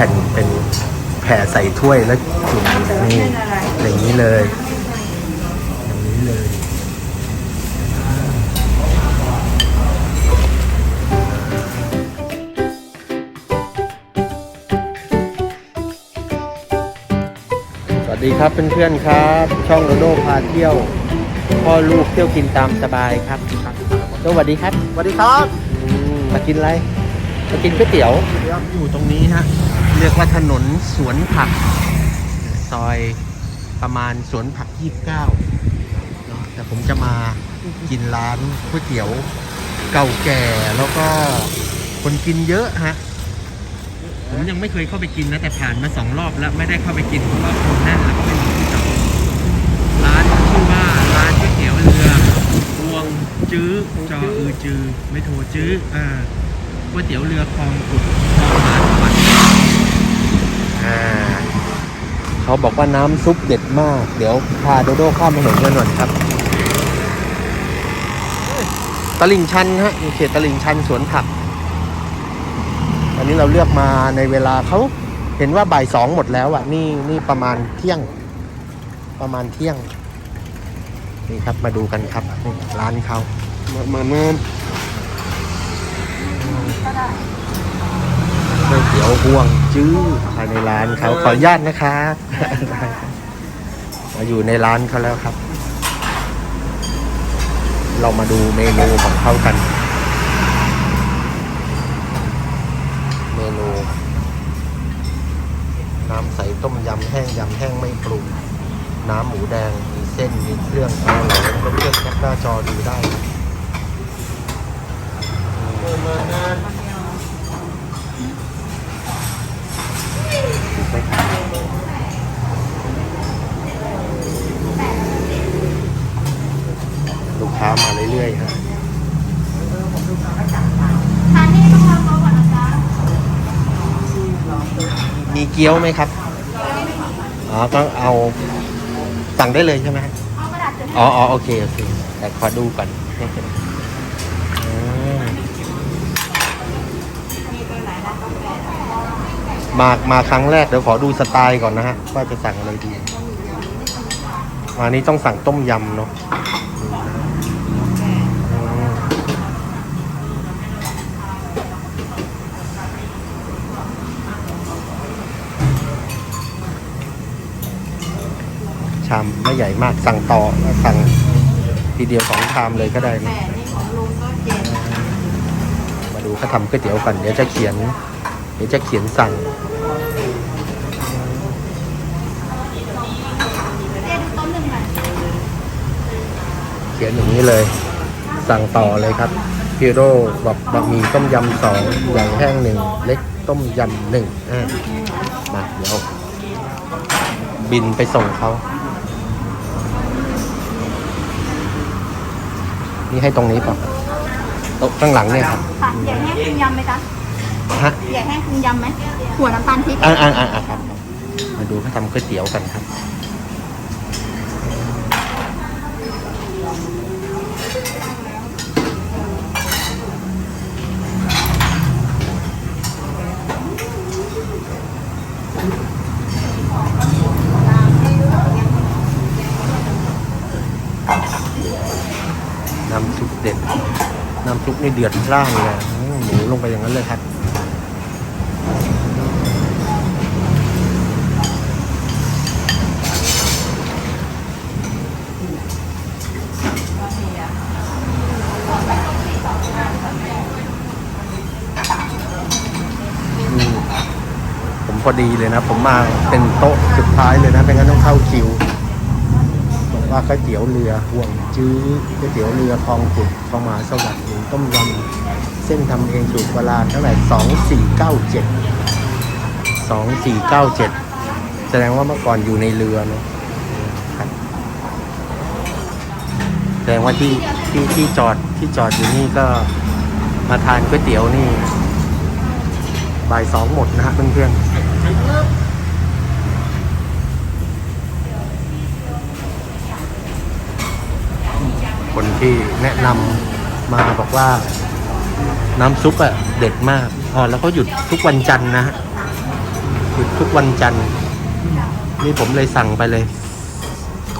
ผ่นเป็นแผ่ใส่ถ้วยแล้วจุ่มนี่อย่างนี้เลยอย่างนี้เลย สวัสดีครับเพื่อนๆครับ ช่องโดโดพาเที่ยวพ่อลูกเที่ยวกินตามสบายครับสวัสดีครับสวัสดีครับอืมมากินอะไร มากินก๋วยเตี๋ยว อยู่ตรงนี้ฮะ เรียกว่าถนนสวนผัก ซอยประมาณสวนผัก 29เนอะแต่ผมจะมากินร้านก๋วยเตี๋ยวเก่าแก่แล้วก็คนกินเยอะฮะ ผมยังไม่เคยเข้าไปกินนะ แต่ผ่านมาสองรอบแล้วไม่ได้เข้าไปกินเพราะว่าคนแน่นแล้วก็ไม่มีที่จอดร้านชื่อว่าร้านก๋วยเตี๋ยวเรือพวงจื้อจออือจือ ไม่โทรจื้ออ่าก๋วยเตี๋ยวเรือคลองกุดคลองหาสวัสดิ์ อ่าเขาบอกว่าน้ำซุปเด็ดมาก เดี๋ยวพาโดโดข้ามถนนกันหน่อยครับ ตลิ่งชันฮะอยู่เขตตลิ่งชันสวนผัก อันนี้เราเลือกมาในเวลาเขาเห็นว่าบ่ายสองหมดแล้วอะ นี่นี่ประมาณเที่ยง ประมาณเที่ยง นี่ครับมาดูกันครับนี่ร้านเขามามาเมื่อ ก๋วยเตี๋ยวห่วงจื้อภายในร้านเขาขออนุญาตนะครับมาอยู่ในร้านเขาแล้วครับ เรามาดูเมนูของเขากัน เมนู น้ำใสต้มยำแห้งยำแห้งไม่ปรุง น้ำหมูแดงมีเส้นมีเครื่องเอาไหลเพื่อนแคปหน้าจอดูได้นะถู ไหมครับลูกค้ามาเรื่อยๆฮะทานนี่ต้องรอโต๊ะก่อนนะจ๊ะมีเกี๊ยวไหมครับ อ๋อ ต้องเอาสั่งได้เลยใช่ไหมฮะเอากระดาษเขียนอ๋ออ๋อโอเค โอเค แต่ขอดูก่อน อืม มามาครั้งแรกเดี๋ยวขอดูสไตล์ก่อนนะฮะว่าจะสั่งอะไรดีมานี้ต้องสั่งต้มยำเนาะอืมชามไม่ใหญ่มากสั่งต่อสั่งทีเดียวสองชามเลยก็ได้นะแต่นี่ของลุงก็เจ็ดมาดูเขาทำก๋วยเตี๋ยวกันเดี๋ยวจะเขียนเดี๋ยวจะเขียนสั่งเรียกโต๊ะหนึ่งหน่อยเขียนอย่างนี้เลย สั่งต่อเลยครับพีโร่บอกบะหมี่ต้มยำสองใหญ่แห้งหนึ่งเล็กต้มยำหนึ่งอ่ามาเดี๋ยวบินไปส่งเขานี่ให้ตรงนี้ป่ะโต๊ะข้างหลังเนี่ยครับค่ะใหญ่แห้งคุมยำไหมจ๊ะ ฮะใหญ่แห้งคุมยำไหมหัวน้ำตาลพริกอ่าอ่าอ่าอ่าครับมาดูเขาทำก๋วยเตี๋ยวกันครับน้ำซุปเด็ด น้ำซุปนี่เดือดร่างเลยอืมหมูลงไปอย่างนั้นเลยครับ อืมผมพ อดีเลยนะ ผมมาเป็นโต๊ะสุดท้ายเลยนะเป็นงั้นต้องเข้าคิวบอกว่าก๋วยเตี๋ยวเรือห่วงจื้อก๋วยเตี๋ยวเรือคลองขุดคลองมหาสวัสดิ์ต้มยำเส้นทำเองสูตรโบราณเท่าไหร่สองสี่เก้าเจ็ดสองสี่เก้าเจ็ดแสดงว่าเมื่อก่อนอยู่ในเรือนะแสดงว่าที่ที่ที่จอดที่จอดอยู่นี่ก็มาทานก๋วยเตี๋ยวนี่บ่ายสองหมดนะฮะเพื่อนๆ คนที่แนะนำมาบอกว่า น้ำซุปอะเด็ดมากอ๋อแล้วก็หยุดทุกวันจันทร์นะฮะหยุดทุกวันจันทร์นี่ผมเลยสั่งไปเลย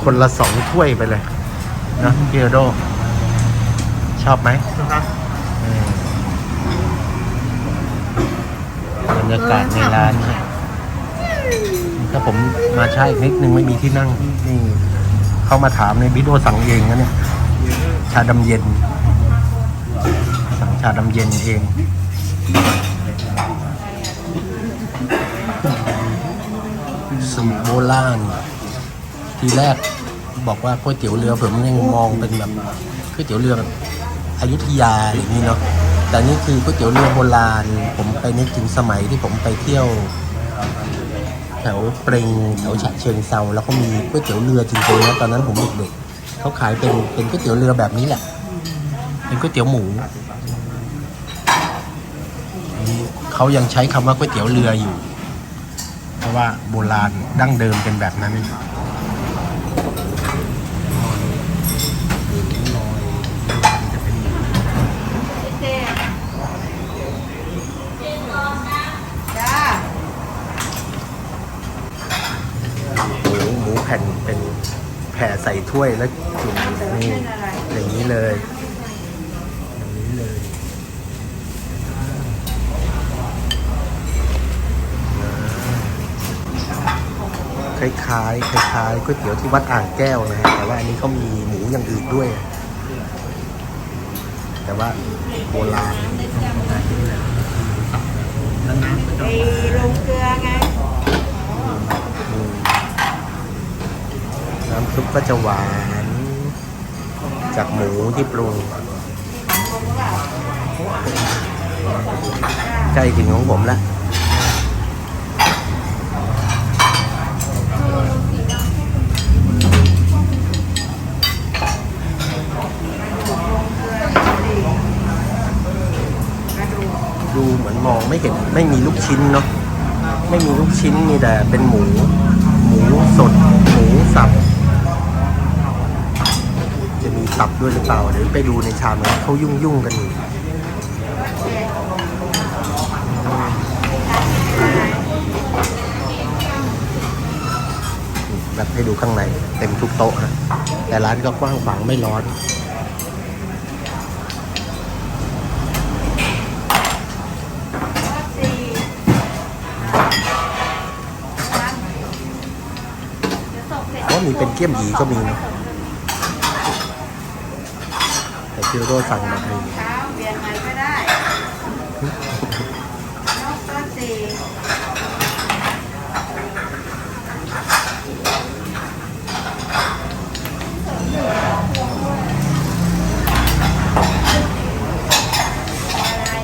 คนละสองถ้วยไปเลยนะพี่โดโด ชอบไหมอืมบรรยากาศในร้านเนี่ยถ้าผมมาช้าอีกนิดนึงไม่มีที่นั่งนี่เข้ามาถามในบิโดสั่งเองนะเนี่ย ชาดำเย็น สั่งชาดำเย็นเองสูตรโบราณทีแรกบอกว่าก๋วยเตี๋ยวเรือผมยังมองเป็นแบบก๋วยเตี๋ยวเรือแบบอยุธยาอย่างนี้เนาะแต่นี่คือก๋วยเตี๋ยวเรือโบราณ ผมไปนึกถึงสมัยที่ผมไปเที่ยว แถวเปรงแถวฉะเชิงเซาแล้วก็มีก๋วยเตี๋ยวเรือจริงๆนะตอนนั้นผมเด็กๆ เขาขายเป็นเป็นก๋วยเตี๋ยวเรือแบบนี้แหละ เป็นก๋วยเตี๋ยวหมูเขายังใช้คำว่าก๋วยเตี๋ยวเรืออยู่ เพราะว่าโบราณดั้งเดิมเป็นแบบนั้น เจ๊จ้า หมูหมูแผ่นเป็นแผ่ ใส่ถ้วยแล้วจุ่มนี่อย่างนี้เลยอย่างนี้เลยคล้ายๆคล้ายๆก๋วยเตี๋ยวที่วัดอ่างแก้วนะฮะแต่ว่าอันนี้เขามีหมูอย่างอื่นด้วย แต่ว่าโบราณไอ้ลงเกลือไง น้ำซุปก็จะหวาน จากหมูที่ปรุงใกล้ถึงของผมแล้วดูเหมือนมองไม่เห็นไม่มีลูกชิ้นเนาะไม่มีลูกชิ้นมีแต่เป็นหมู หมูสด หมูสับ สับด้วยหรือเปล่า เดี๋ยวไปดูในชามนะเขายุ่งยุ่งกันอยู่แบบให้ดูข้างใน เต็มทุกโต๊ะนะแต่ร้านก็กว้างขวางไม่ร้อนเพราะมีเป็นเกี๊ยมหยีก็มีนะ แต่คือโรสั่งแบบนี้เช้าเปลี่ยนใหม่ก็ได้นกก็สี่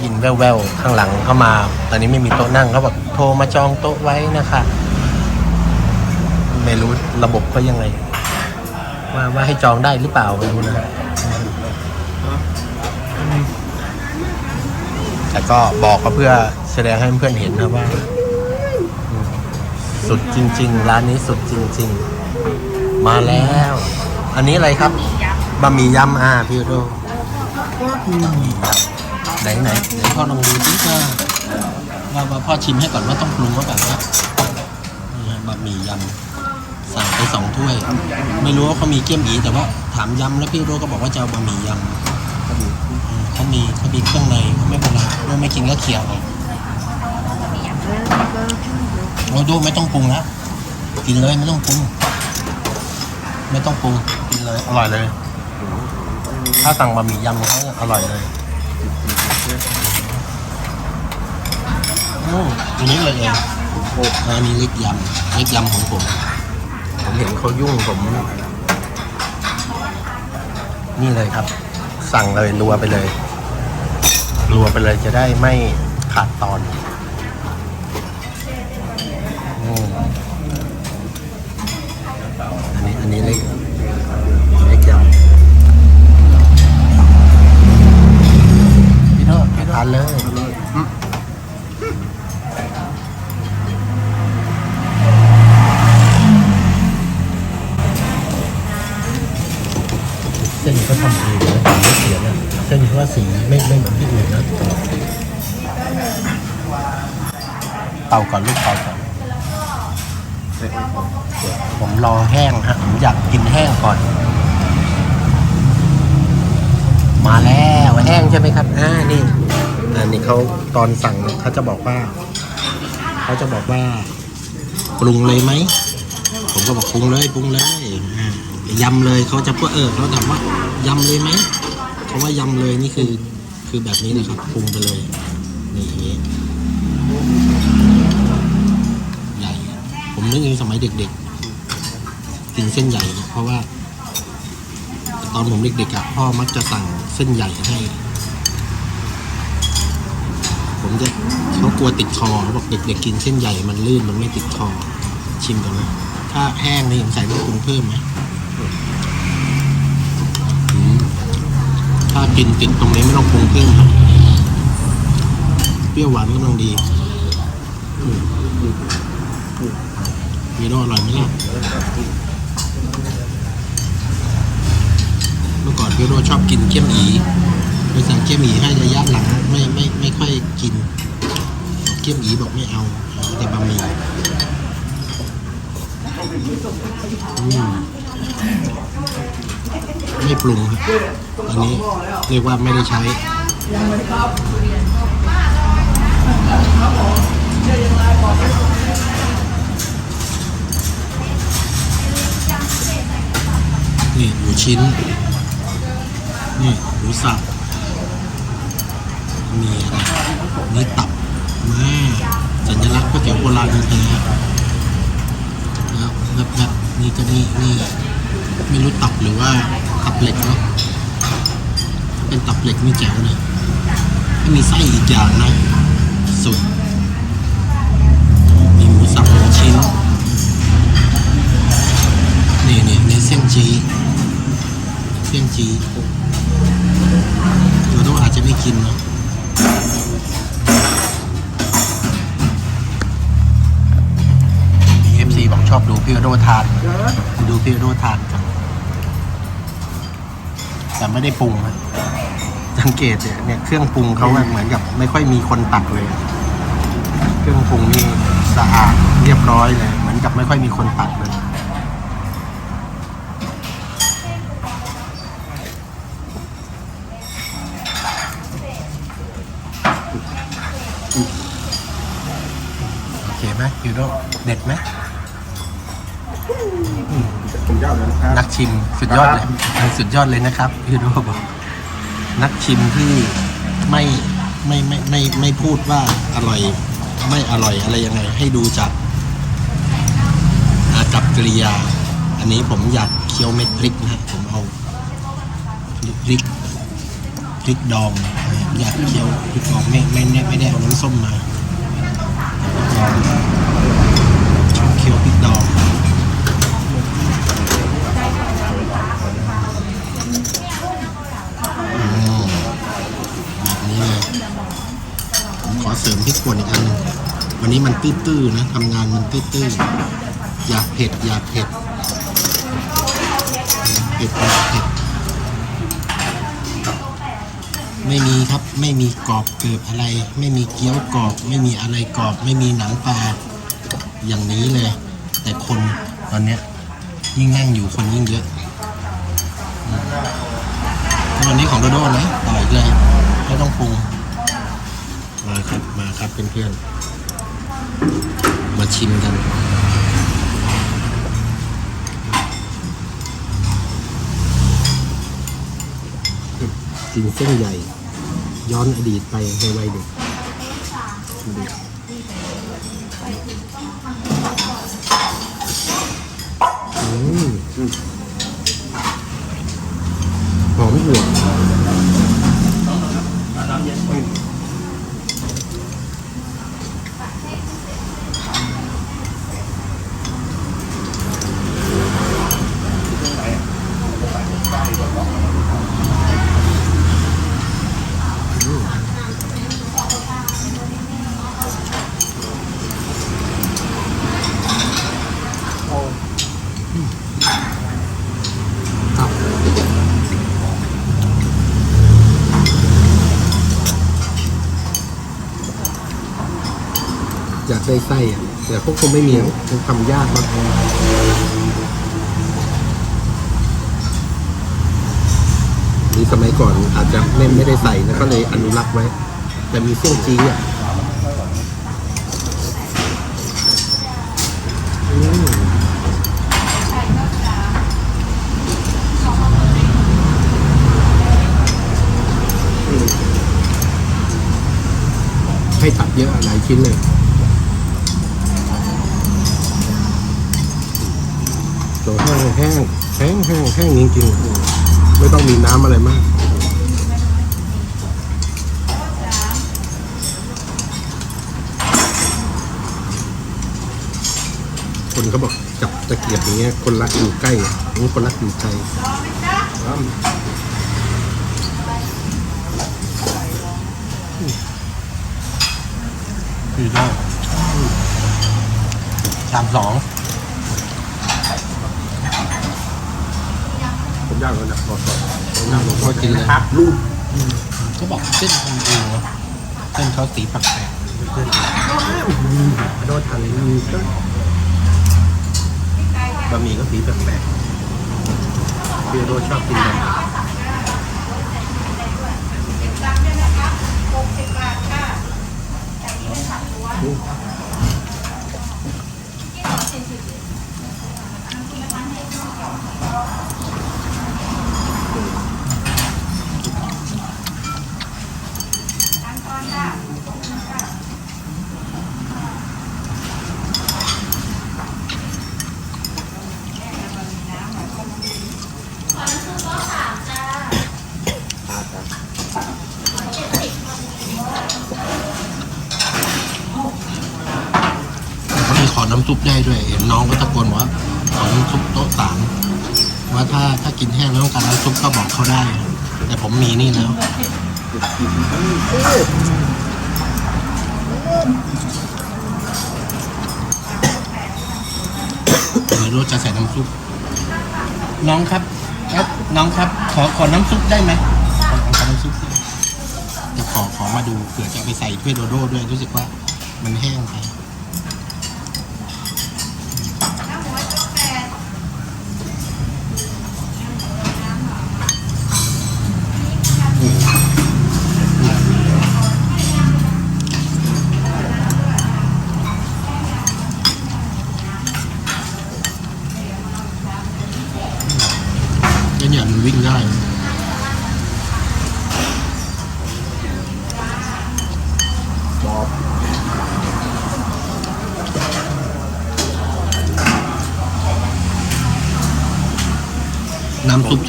ยินแว่วๆ ข้างหลังเข้ามา ตอนนี้ไม่มีโต๊ะนั่งเขาบอกโทรมาจองโต๊ะไว้นะคะ ไม่รู้ระบบก็ยังไง ว่าว่าให้จองได้หรือเปล่าไม่รู้นะ แต่ก็บอกก็เพื่อแสดงให้เพื่อนเห็นนะว่า สุดจริง ๆ ร้านนี้สุดจริง ๆ มาแล้ว อันนี้อะไรครับบะหมี่ยำอ่าพี่โดบะหมี่ไหนไหนไหนพ่อลองดูสิว่าว่าว่าพ่อชิมให้ก่อนว่าต้องปรุงว่าแบบนี้บะหมี่ยำสั่งไปสองถ้วย ไม่รู้ว่าเขามีเกี๊ยมอีแต่ว่าถามยำแล้วพี่โดก็บอกว่าจะเอาบะหมี่ยำ เขามีเขามีเครื่องในเขาไม่เป็นไรไม่ไม่กินก็เคี่ยวเอาโอ้ดูไม่ต้องปรุงแล้วกินเลยไม่ต้องปรุง ไม่ต้องปรุงกินเลยอร่อยเลย ถ้าสั่งบะหมี่ยำเขาอร่อยเลยอันนี้เลยเองอันนี้เล็กยำเล็กยำของผม ผมเห็นเขายุ่งผม นี่เลยครับ สั่งเลยรัวไปเลย รัวไปเลยจะได้ไม่ขาดตอนอืมอันนี้อันนี้เล็กเล็กยำพี่โน้ทานเลย เป่าก่อนลูกเป่าก่อนผมรอแห้งฮะผมอยากกินแห้งก่อน มาแล้วแห้งใช่ไหมครับอ่านี่อันนี้เขาตอนสั่งเขาจะบอกว่าเขาจะบอกว่าปรุงเลยไหมผมก็บอกปรุงเลยปรุงเลยยำเลยเขาจะพูดเออเขาถามว่ายำเลยไหมเขาว่ายำเลยนี่คือคือแบบนี้นะครับปรุงไปเลยนี่อย่างนี้ นึกถึงสมัยเด็กๆ กินเส้นใหญ่นะเพราะว่า ตอนผมเด็กๆอะพ่อมักจะสั่งเส้นใหญ่ให้ ผมจะเขากลัวติดคอเขาบอกเด็กๆกินเส้นใหญ่มันลื่นมันไม่ติดคอชิมกันไหมถ้าแห้งนี่ผมใส่ต้องปรุงเพิ่มไหมถ้ากินติดตรงนี้ไม่ต้องปรุงเพิ่มครับเปรี้ยวหวานกำลังดี อืมอืมอืม มีรอร่อยไหมล่ะเมื่อก่อนพี่โรชอบกินเกี๊ยมอีไปสั่งเกี๊ยมอีให้ระยะหลังไม่ไม่ไม่ค่อยกินเกี๊ยมอีบอกไม่เอาเอาแต่บะหมี่อืมไม่ปรุงครับอันนี้เรียกว่าไม่ได้ใช้ นี่หมูชิ้น นี่หมูสับมีอะไรนี่ตับมาสัญลักษณ์ก๋วยเตี๋ยวโบราณแท้ๆแล้วแบบแบบนี่ก็นี่นี่ไม่รู้ตับหรือว่าตับเหล็กเนาะเป็นตับเหล็กนี่แจ๋วเลยไม่มีไส้อีกอย่างนะสุด เส้นจีเส้นจีตัวโตอาจจะไม่กินเนาะมีเอฟซีบอกชอบดูพี่โรทาน ดูพี่โรทานกันแต่ไม่ได้ปรุงนะสังเกตเนี่ยเนี่ยเครื่องปรุงเขาแบบเหมือนกับ ไม่ค่อยมีคนตักเลย เครื่องปรุงนี่สะอาดเรียบร้อยเลย เหมือนกับไม่ค่อยมีคนตักเลย โอเคไหมพี่โรเด็ดไหมผมยอดเลยนะครับนักชิมสุดยอดเลยสุดยอดเลยนะครับพี่โรบอกนักชิมที่ไม่ไม่ไม่ไม่ไม่พูดว่าอร่อย ไม่อร่อยอะไรยังไง ให้ดูจากอากับกริยา อันนี้ผมอยากเคี้ยวเม็ดพริกนะฮะผมเอาพริก พริกดองอยากเคี้ยวพริกดองไม่ไม่ไม่ไม่ได้เอาน้ำส้มมาลองเคี้ยวพริกดองแบบนี้เลยผมขอเสริมพริกป่นอีกอันหนึงวันนี้มันตื้อๆนะทำงานมันตื้อๆอยากเผ็ดอยากเผ็ดเผ็ดอยากเผ็ด ไม่มีครับไม่มีกรอบเกิบอะไร ไม่มีเกี๊ยวกรอบ ไม่มีอะไรกรอบ ไม่มีหนังปลาอย่างนี้เลย แต่คนตอนเนี้ยยิ่งนั่งอยู่คนยิ่งเยอะวันนี้ของโดโด้นะต่ออีกเลยไม่ต้องปรุงมาครับมาครับเพื่อนๆมาชิมกัน กินเส้นใหญ่ ย้อนอดีตไปในวัยเด็กอืมหอมหัว อ อยาก ได้ไส้อะแต่พวกคงไม่มีคงทำยากมากนี่สมัยก่อนอาจจะไม่ไม่ได้ใส่นะก็เลยอนุรักษ์ไว้ แต่มีเส้นจีอะอืมให้ตัดเยอะหลายชิ้นเลย ตัวแห้งแห้งแห้งแห้งแห้งจริงๆไม่ต้องมีน้ำอะไรมากคนเขาบอกจับตะเกียบอย่างเงี้ยคนรักอยู่ใกล้อะนี่คนรักอยู่ไกลดีได้สามสอง ผมย่างแล้วนะรอสดนั่งลงก็กินเลยครับรูดก็บอกเส้นมันเองเนาะเส้นเขาสีแปลกๆเพื่อนๆโดนทันมีก็บะหมี่ก็สีแปลกๆพี่โดชอบกินแบบเข กินแห้งแล้วต้องการน้ำซุปก็บอกเขาได้ แต่ผมมีนี่แล้วเดี๋ยวจะใส่น้ำซุป น้องครับครับ น้องครับ ขอขอน้ำซุปได้ไหมขอขอน้ำซุปด้วยจะขอขอมาดูเผื่อจะเอาไปใส่ถ้วยโดโด้ด้วยรู้สึกว่ามันแห้งไป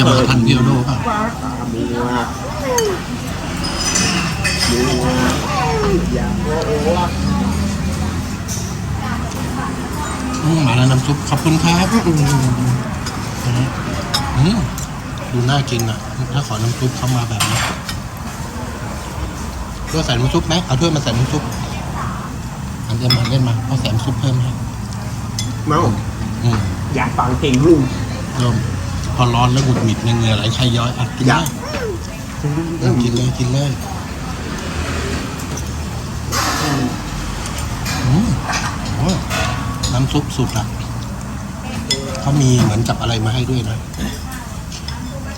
น้ำซุปจะมาทันเพียวโดป่ะตามัวมัวอย่างโอ้โหอืมมาแล้วน้ำซุปขอบคุณครับอืมอืมดูน่ากินอะ ถ้าขอน้ำซุปเข้ามาแบบนี้ก็ใส่น้ำซุปไหมเอาถ้วยมาใส่น้ำซุปอันเดียวมาเล่นมาเอาใส่น้ำซุปเพิ่มให้เมาอืมอยากฟังเพลงลุงเริ่ม พอร้อนแล้วหงุดหงิดเหงื่อไหลใครย้อยอะกินอได้ยากอืมกินเลยกินเลยอืมโอ้ยน้ำซุปสุดอะเขามีเหมือนกับอะไรมาให้ด้วยนะ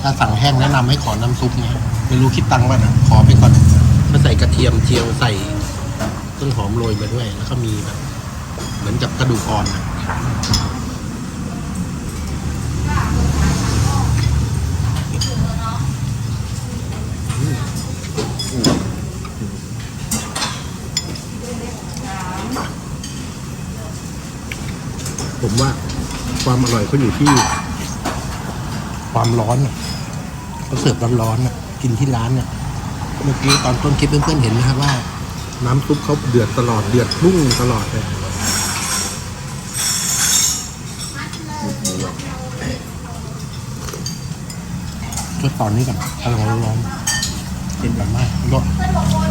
ถ้าสั่งแห้งแนะนำให้ขอน้ำซุปนะไม่รู้คิดตังค์ป่ะนะขอไปก่อนมาใส่กระเทียมเจียวใส่ต้นหอมโรยมาด้วย แล้วก็มีแบบ เหมือนกับกระดูกอ่อนนะ ผมว่าความอร่อยเขาอยู่ที่ ความร้อนน่ะเขาเสิร์ฟร้อนๆน่ะกินที่ร้านน่ะเมื่อกี้ตอนต้นคลิปเพื่อนๆเห็นนะครับว่า น้ำซุปเขาเดือดตลอดเดือดพุ่งตลอดเลยช่วยตอนนี้ก่อนอร่อยร้อนๆกินแบบมากร้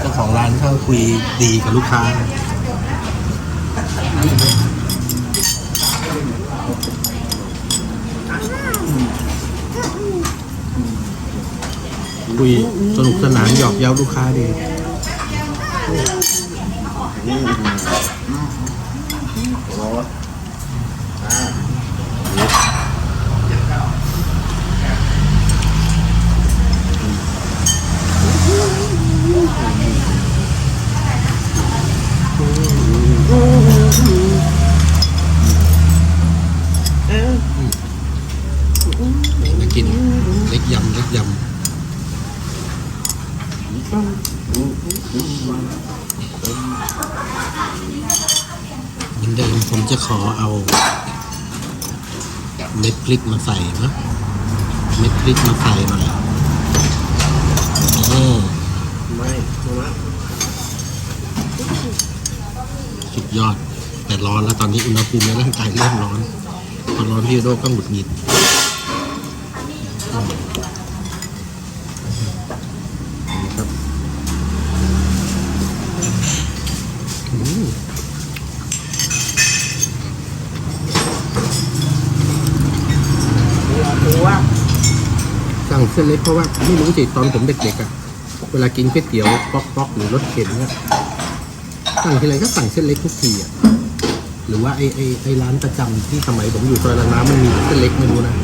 เจ้าของร้านเขาคุยดีกับลูกค้าคุยสนุกสนานหยอกเย้าลูกค้าดี ริกมาใส่นะเม็ดพริกมาใส่หน่อยโอ้ไม่ไม่สุดยอด แต่ร้อนแล้วตอนนี้อุณหภูมิในร่างกายเริ่มร้อน พอร้อนพี่โดก็หงุดหงิดครับอืม ตัว สั่งเส้นเล็กเพราะว่าไม่รู้สิตอนผมเด็กๆอะเวลากินก๋วยเตี๋ยวป๊อกๆหรือรสเข็นเนี่ยสั่งทีไรก็สั่งเส้นเล็กทุกทีอะหรือว่าไอ้ไอ้ไอ้ร้านประจำที่สมัยผมอยู่ซอยละน้ำมันมีเส้นเล็กไม่รู้นะ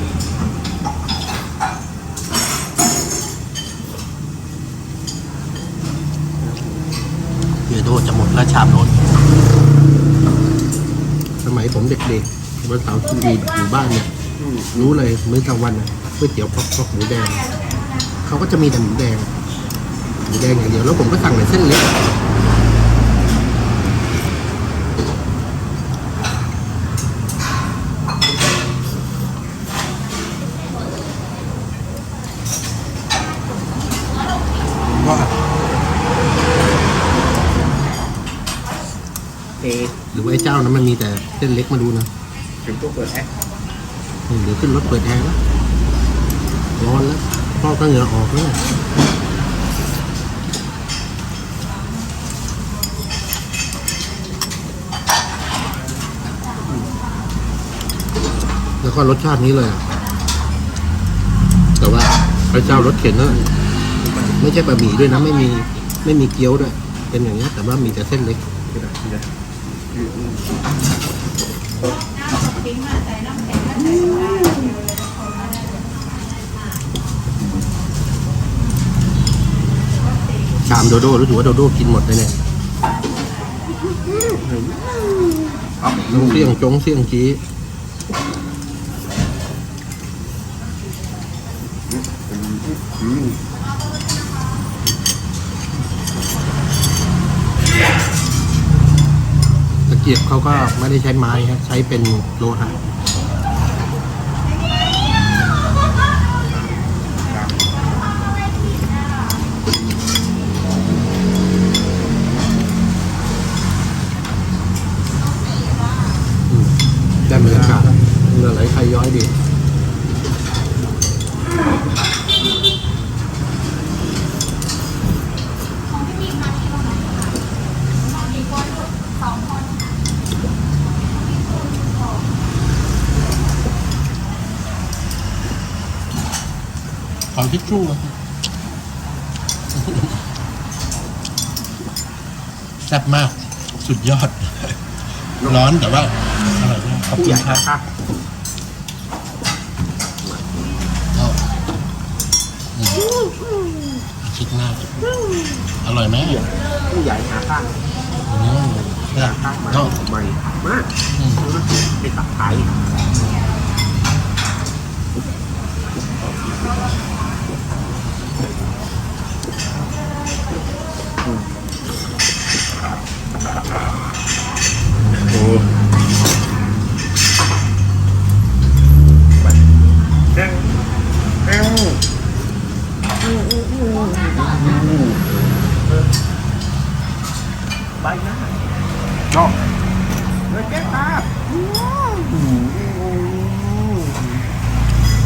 เดี๋ยวโดจะหมดแล้วชามโน้นสมัยผมเด็กๆวันเสาร์ที่อยู่บ้านเนี่ยรู้เลยมื้อกลางวันนะ ก๋วยเตี๋ยวพอกพอกหมูแดง เขาก็จะมีแต่หมูแดง หมูแดงอย่างเดียว แล้วผมก็สั่งแต่เส้นเล็กว่าเทหรือว่าไอ้เจ้านั้นมันมีแต่เส้นเล็กมาดูนะถึงตัวเปิดแอคอืมเดี๋ยวขึ้นรถเปิดแอร์แล้ว ร้อนแล้วพ่อก็เหงื่อออกแล้วแล้วก็รสชาตินี้เลยอะแต่ว่าพระเจ้ารสเข็นนั่นไม่ใช่บะหมี่ด้วยนะ ไม่มีไม่มีเกี๊ยวด้วย เป็นอย่างนี้แต่ว่ามีแต่เส้นเล็กก็ได้ก็ได้ทิ้งมาใส่น้ำแข็งแล้วใส่โซดา ชามโดโด้รู้สึกว่าโดโด้กินหมดเลยเนี่ยน้องเสี่ยงจงเสี่ยงจีตะเกียบเขาก็ไม่ได้ใช้ไม้ฮะใช้เป็นโลหะ รือไหลใครย้อยดีขอทิชชู่แซ่บมาก สุดยอด ร้อนแต่ว่าอร่อยมากขอบคุณครับ ค่ะ ก็อืมคิดมากอร่อ ยไหมผู้ใหญ่หาข้างอืมเนี่ยข้างมาก็ใหม่มากอืมไปตักไทย โอ้ แห้งแห้งใบหน้า ก็ เลยแก้ตา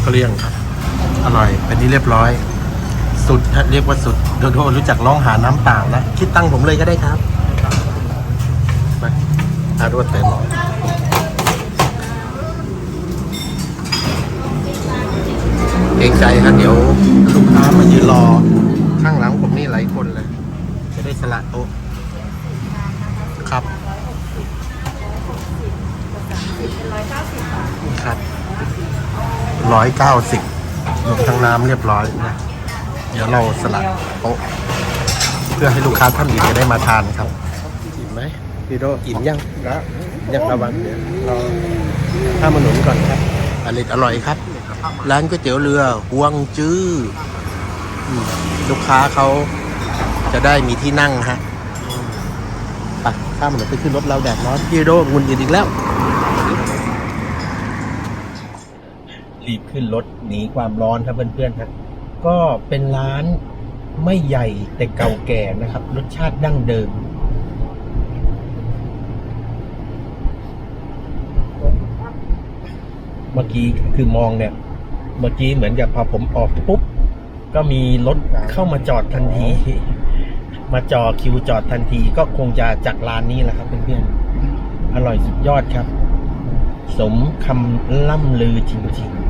เก ลี้ยงครับ อร่อย เป็นที่เรียบร้อย สุดเรียกว่าสุดโดโดรู้จักร้องหาน้ำเปล่างนะ คิดตั้งผมเลยก็ได้ครับไปอารวดเต็มเกรงใจครับเดี๋ยวลูกค้ามายืนรอ ข้างหลังผมนี่หลายคนเลย จะได้สละโต๊ะ ร้อยเก้าสิบรวมทั้งน้ำเรียบร้อยนะเดี๋ยวเราสลัดโต๊ะเพื่อให้ลูกค้าท่านอื่นจะได้มาทานครับอิ่มไหมพี่โดอิ่มยังแล้วยังระวังเดี๋ยวเราข้ามถนนก่อนครับอร่อยอร่อยครับ ร้านก๋วยเตี๋ยวเรือฮวงจื้อลูกค้าเขาจะได้มีที่นั่งฮะไปข้ามถนนไปขึ้นรถเราแดดร้อนพี่โดงุนหงิดอีกแล้ว รีบขึ้นรถหนีความร้อนครับเพื่อนๆครับก็เป็นร้านไม่ใหญ่แต่เก่าแก่นะครับ รสชาติดั้งเดิม เมื่อกี้คือมองเนี่ย เมื่อกี้เหมือนกับพอผมออกปุ๊บ ก็มีรถเข้ามาจอดทันที มาจอคิวจอดทันที ก็คงจะจากร้านนี้แหละครับเพื่อนๆอร่อยสุดยอดครับ สมคำล่ำลือจริงๆ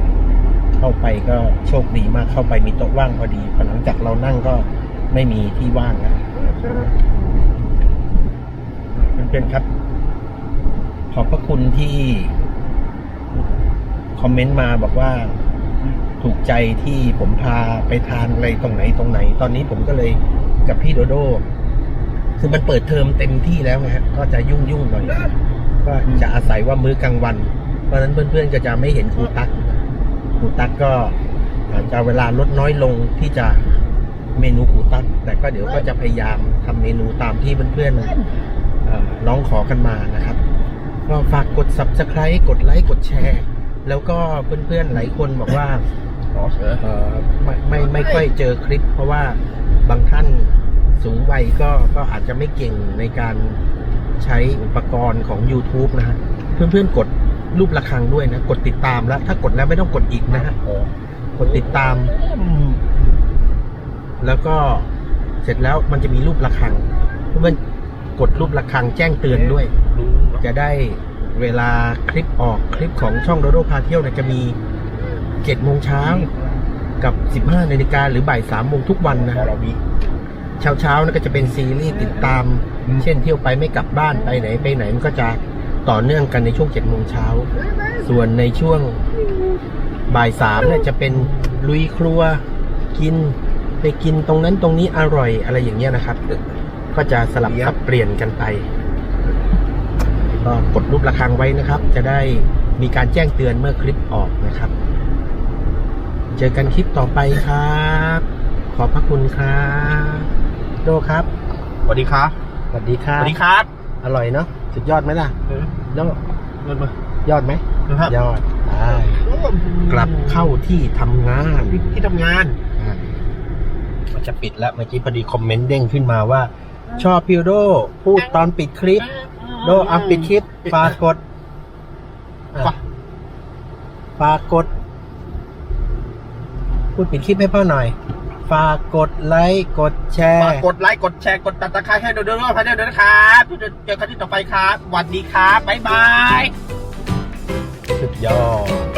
เข้าไปก็โชคดีมากเข้าไปมีโต๊ะว่างพอดีพอหลังจากเรานั่งก็ไม่มีที่ว่างแล้วเพื่อนๆครับ ขอบพระคุณที่ คอมเมนต์มาบอกว่าถูกใจที่ผมพาไปทานอะไรตรงไหนตรงไหน ตอนนี้ผมก็เลยกับพี่โดโดคือมันเปิดเทอมเต็มที่แล้วไงฮะก็จะยุ่งยุ่งหน่อยก็จะอาศัยว่ามื้อกลางวัน เพราะฉะนั้นเพื่อนๆก็จะไม่เห็นครูตั๊ก ครูตั๊กก็อาจจะเวลาลดน้อยลงที่จะเมนูครูตั๊กแต่ก็เดี๋ยวก็จะพยายามทำเมนูตามที่เพื่อนๆเอ่อร้องขอกันมานะครับ ก็ฝากกด subscribe กดไลค์กดแชร์ แล้วก็เพื่อนๆหลายคนบอกว่าต่อเสือเอ่อไม่ไม่ไม่ค่อยเจอคลิป เพราะว่าบางท่านสูงวัยก็ก็อาจจะไม่เก่งในการใช้อุปกรณ์ของ YouTube นะฮะเพื่อนๆกด รูประฆังด้วยนะ กดติดตามแล้ว ถ้ากดแล้วไม่ต้องกดอีกนะฮะกดติดตาม แล้วก็เสร็จแล้วมันจะมีรูประฆังเพื่อนๆกดรูประฆังแจ้งเตือนด้วย จะได้เวลาคลิปออกคลิปของช่องโดโดพาเที่ยวเนี่ยจะมี7โมงเช้ากับ15นาฬิกาหรือบ่าย3โมงทุกวันนะเรามีเช้าเช้าๆนั่นก็จะเป็นซีรีส์ติดตาม เช่นเที่ยวไปไม่กลับบ้านไปไหนไปไหนมันก็จะ ต่อเนื่องกันในช่วง7โมงเช้า ส่วนในช่วงบ่ายสามเนี่ยจะเป็นลุยครัวกินไปกินตรงนั้นตรงนี้อร่อยอะไรอย่างเงี้ยนะครับ ก็จะสลับขับเปลี่ยนกันไป ก็กดรูประฆังไว้นะครับ จะได้มีการแจ้งเตือนเมื่อคลิปออกนะครับ เจอกันคลิปต่อไปครับ ขอบพระคุณครับ โดครับ สวัสดีครับ สวัสดีครัสบวัสดีครับ อร่อยเนาะ สุดยอดไหมล่ะโดเงินมายอดไหมครับยอดได้กลับเข้าที่ทำงานที่ทำงานมันจะปิดแล้วเมื่อกี้พอดีคอมเมนต์เด้งขึ้นมาว่า ชอบพิวโดพูดตอนปิดคลิป โดเอาปิดคลิปฝากกดอะฝากกดพูดปิดคลิปให้พ่อหน่อย ฝากกดไลค์กดแชร์ฝากกดไลค์กดแชร์กดติดตามให้โดโดโดพาเที่ยวด้วยนะครับเจอกันที่ต่อไปครับสวัสดีครับบ๊ายบาย สุดยอด